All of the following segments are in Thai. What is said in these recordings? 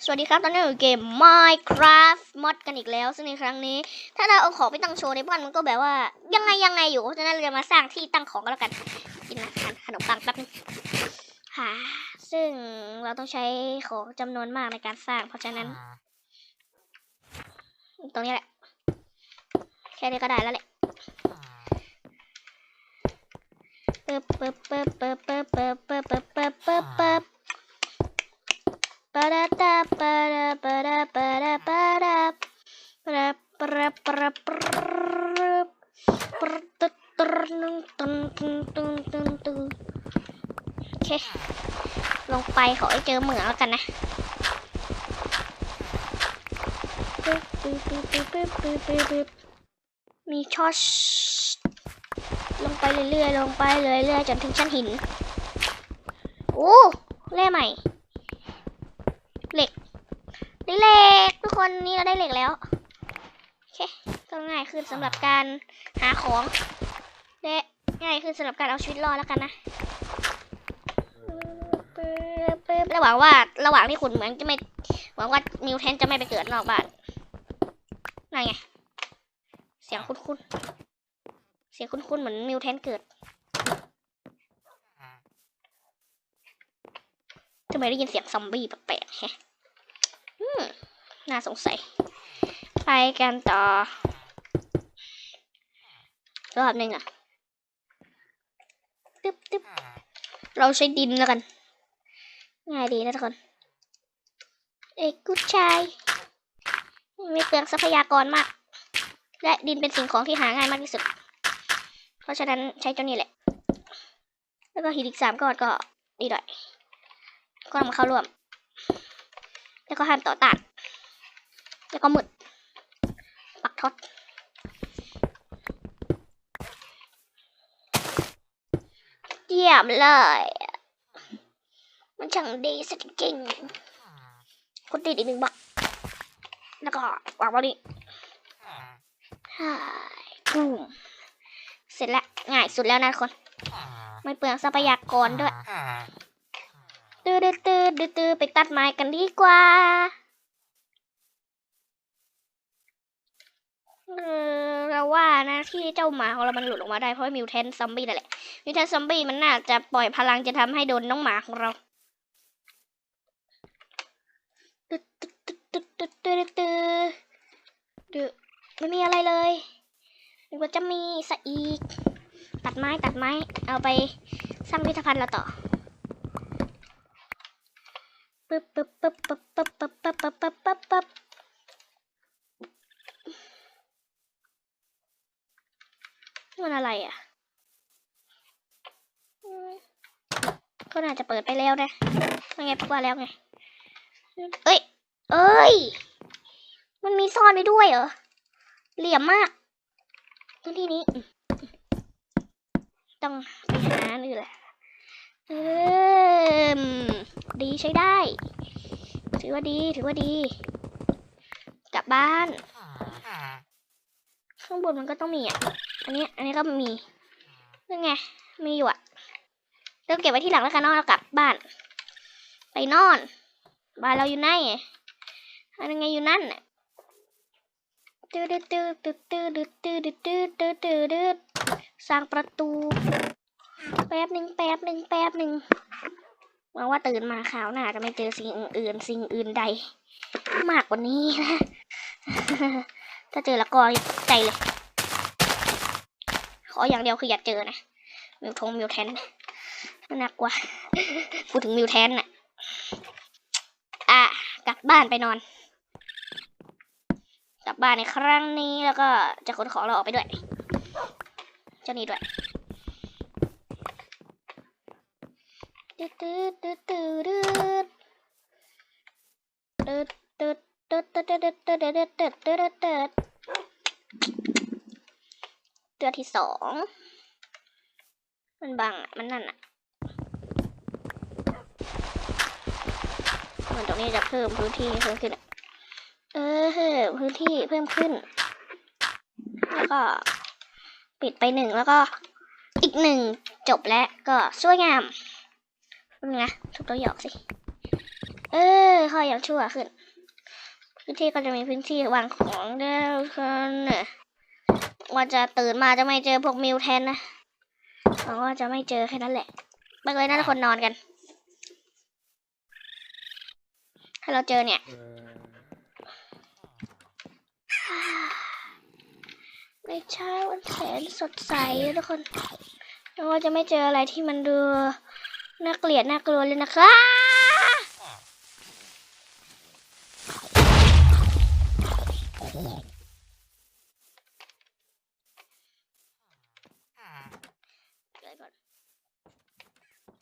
สวัสดีครับ ตอนนี้อยู่เกม Minecraft มอดกันอีกแล้ว ซึ่งในครั้งนี้ ถ้าเราเอาของไปตั้งโชว์ในบ้านมันก็แบบว่า ยังไงยังไงอยู่เพราะฉะนั้นเราจะมาสร้างที่ตั้งของกันแล้วกัน กินอาหารขนมปังแป๊บนึงค่ะ ซึ่งเราต้องใช้ของจำนวนมากในการสร้าง เพราะฉะนั้น ตรงนี้แหละ แค่นี้ก็ได้แล้วแหละปึ๊บปึ๊บปึ๊บปึ๊บปึ๊บปึ๊บปึ๊บปึ๊บปึ๊บ ปึ๊บปึ๊บปะตาปะดาปะดาปะดาปะดาปะดาปะดาปะดาปะดาปะดาตึ๊ดตึ๊ดตึ๊ดตึ๊ดตึ๊ดตึ๊ดตึ๊ดตึ๊ดโอเคลงไปขอให้เจอเหมืองแล้วกันนะปึ๊บปึ๊บปึ๊บปึ๊บปึ๊บปึ๊บปึ๊บมีช็อตลงไปเรื่อยๆลงไปเรื่อยๆจนถึงชั้นหินโอ้แร่ใหม่ เหล็กได้เหล็กทุกคนนี่เราได้เหล็กแล้วโอเคก็ง่ายขึ้นสำหรับการหาของและง่ายขึ้นสำหรับการเอาชีวิตรอดแล้วกันนะปึ๊บปึ๊บแล้วหวังว่าระหว่างที่ขุดเหมืองจะไม่หวังว่ามิวแทนจะไม่ไปเกิดนอกบ้านนั่นไง เสียงคุ้นๆเสียงคุ้นๆเหมือนมิวแทนเกิด ทำไมได้ยินเสียงซอมบี้แปลกๆแฮะน่าสงสัย ไปกันต่อ รอบหนึ่งอะตึ๊บตึ๊บเราใช้ดินแล้วกัน ง่ายดีนะทุกคน เอกกุชาย ไม่เปลืองทรัพยากรมาก และดินเป็นสิ่งของที่หาง่ายมากที่สุด เพราะฉะนั้นใช้เจ้านี่แหละ แล้วก็หินอีกสามก้อนก็ดีหน่อย ก็นำมาเข้าร่วม แล้วก็ห้ามต่อต้านแล้วก็หมึดปักทดเยี่ยมเลย มันช่างดีสักจริงๆคนดีอีกหนึ่งบักแล้วก็วางไว้นี่ฮ่าบูมเสร็จแล้ว ง่ายสุดแล้วนะคน ไม่เปลืองทรัพยากรด้วย ตื้อตื้อตื้อตื้อตื้อไปตัดไม้กันดีกว่าเราว่านะที่เจ้าหมาของเรามันหลุดออกมาได้เพราะมิวแทนซอมบี้นั่นแหละมิวแทนซอมบี้มันน่าจะปล่อยพลังจะทำให้โดนน้องหมาของเราตึ๊ดตึ๊ดตึ๊ดตึ๊ดตึ๊ดตึ๊ดตึ๊ดไม่มีอะไรเลยนึกว่าจะมีซะอีก ตัดไม้ตัดไม้ เอาไปสร้างพิพิธภัณฑ์เราต่อ ปึ๊บปึ๊บปึ๊บปึ๊บปึ๊บปึ๊บปึ๊บปึ๊บปึ๊บปึ๊บปึ๊บมันอะไรอะก็น่าจะเปิดไปแล้วนะยังไงพวกว่าแล้วไง เอ้ย เอ้ย มันมีซ่อนไว้ด้วยเหรอ เหลี่ยมมากพื้นที่นี้ ต้องไปหานี่แหละเออ ดีใช้ได้ ถือว่าดีถือว่าดี กลับบ้าน ข้างบนมันก็ต้องมีอะ อันนี้อันนี้ก็มีนั่นไงมีอยู่อะเริ่มเก็บไว้ที่หลังแล้วกันนอนกลับบ้าน ไปนอน บ้านเราอยู่ไหนอันนั้นไงอยู่นั่นน่ะตื้อตื้อตื้อตื้อตื้อตื้อตื้อตื้อตื้อตื้อสร้างประตู แป๊บหนึ่งแป๊บหนึ่งแป๊บหนึ่ง หวังว่าตื่นมาข่าวหน้าจะไม่เจอสิ่งอื่น สิ่งอื่นใด มากกว่านี้นะ ถ้าเจอล้วก็ใจเลย ขออย่างเดียวคืออย่าเจอนะ มิวทงมิวแทนมันหนักกว่า พูดถึงมิวแทนน่ะ อะ กลับบ้านไปนอน กลับบ้านในครั้งนี้แล้วก็จะขนของเราออกไปด้วย เจ้านี่ด้วย ตืดตืดตืดตืดตืดตืดตืดตืดตืดตืดตืดตืดตืดตืดตืดตัวที่สองมันบังอะมันนั่นอะมันตรงนี้จะเพิ่มพื้นที่เพิ่มขึ้นอะเออพื้นที่เพิ่มขึ้น แล้วก็ ปิดไปหนึ่งแล้วก็อีกหนึ่งจบแล้วก็สวยงาม เป็นไงทุบตัวหยอกสิ เออค่อยยังชั่วขึ้น พื้นที่ก็จะมีพื้นที่วางของเด้อคนเนี่ยว่าจะตื่นมาจะไม่เจอพวกมิวแทนนะหวังว่าจะไม่เจอแค่นั้นแหละไปเลยนะทุกคนนอนกัน ถ้าเราเจอเนี่ยในเช้าวันแสนสดใสทุกคนหวังว่าจะไม่เจออะไรที่มันดู น่าเกลียดน่ากลัวเลยนะคะเลยก่อน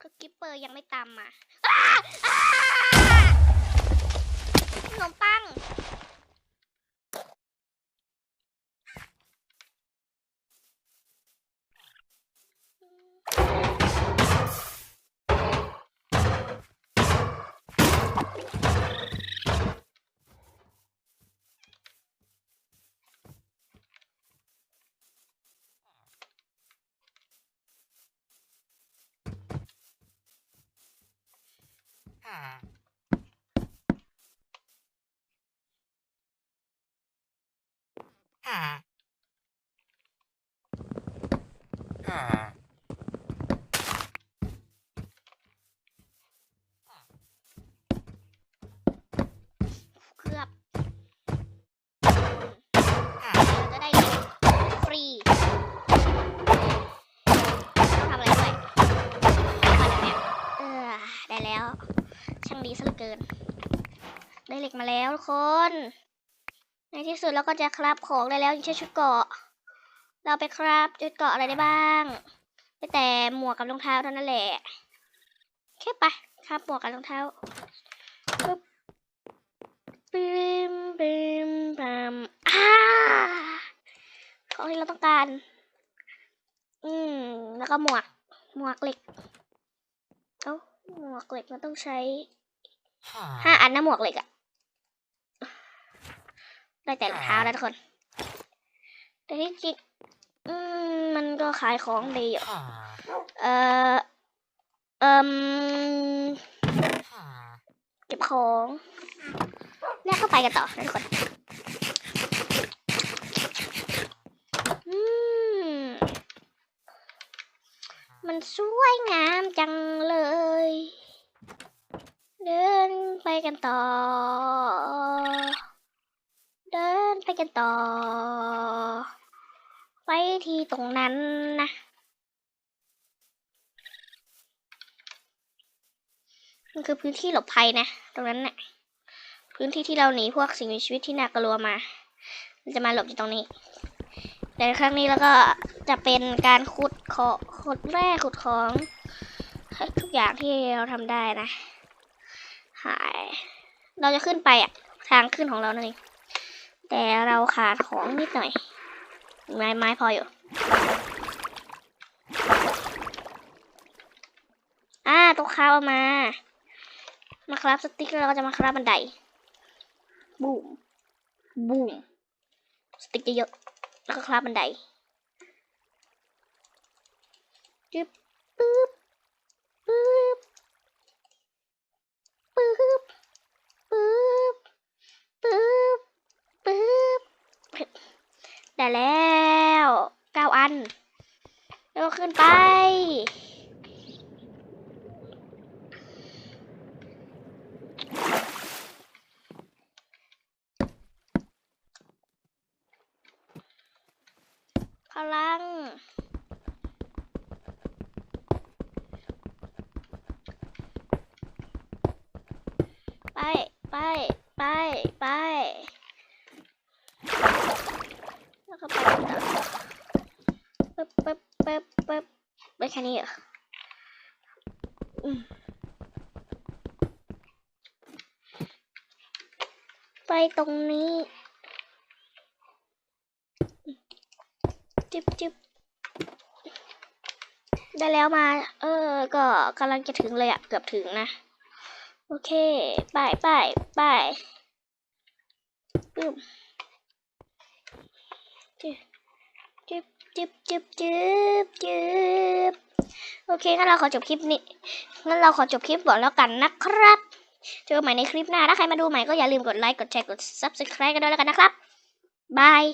คือกิปเปอร์ยังไม่ตามมาขนมปัง เกือบเราจะได้เงินฟรีต้องทำอะไรด้วยมาจากเนี่ยเออได้แล้ว ช่างดีซะเหลือเกิน ได้เหล็กมาแล้วทุกคน ในที่สุดเราก็จะคราบของได้แล้วอย่างเช่นชุดเกาะ เราไปคราบชุดเกาะอะไรได้บ้างแต่หมวกกับรองเท้าเท่านั้นแหละแค่ไปคราบหมวกกับรองเท้าปึ๊บปิมปิมปัมอ่าของที่เราต้องการ อืมแล้วก็หมวกหมวกเหล็กเอ้าหมวกเหล็กมันต้องใช้ห้าอันนะหมวกเหล็กอะ ได้แต่รองเท้าแล้วทุกคน แต่ที่จริงอืมมันก็ขายของดีอยู่เอ่อเอ่มเก็บของแล้วก็ไปกันต่อนะทุกคนอืมมันสวยงามจังเลย เดินไปกันต่อ เดินไปกันต่อ ไปที่ตรงนั้นนะ มันคือพื้นที่หลบภัยนะ ตรงนั้นน่ะ พื้นที่ที่เราหนีพวกสิ่งมีชีวิตที่น่ากลัวมามันจะมาหลบอยู่ตรงนี้ แต่ครั้งนี้แล้วก็จะเป็นการขุดขอขุดแร่ขุดของทุกอย่างที่เราทำได้นะหาย เราจะขึ้นไปอะ ทางขึ้นของเรานั่นเอง แต่เราขาดของนิดหน่อย ไม้ไม้พออยู่ อ่าต้องค้าบเอามา มาครับสติ๊กแล้วเราก็จะมาครับบันได บูม บูม สติ๊กเยอะๆแล้วก็ครับบันไดจึ๊บปึ๊บปึ๊บปึ๊บ ปึ๊บ ปึ๊บ ปึ๊บได้แล้วเก้าอันแล้วก็ขึ้นไป พลังไป ไป ไป ไป แล้วก็ไปกันต่อปึ๊บปึ๊บปึ๊บปึ๊บไปแค่ นี้เหรอไปตรงนี้จิบจิบได้แล้วมา เออ ก็กำลังจะถึงเลยอะเกือบถึงนะ โอเค ไปไปไปปึ๊บจิบจิบจิบจิบจิบจิบ โอเคงั้นเราขอจบคลิปนี้งั้นเราขอจบคลิปบอกแล้วกันนะครับ เจอใหม่ในคลิปหน้าถ้าใครมาดูใหม่ก็อย่าลืมกดไลค์กดแชร์กด subscribe กันด้วยแล้วกันนะครับบาย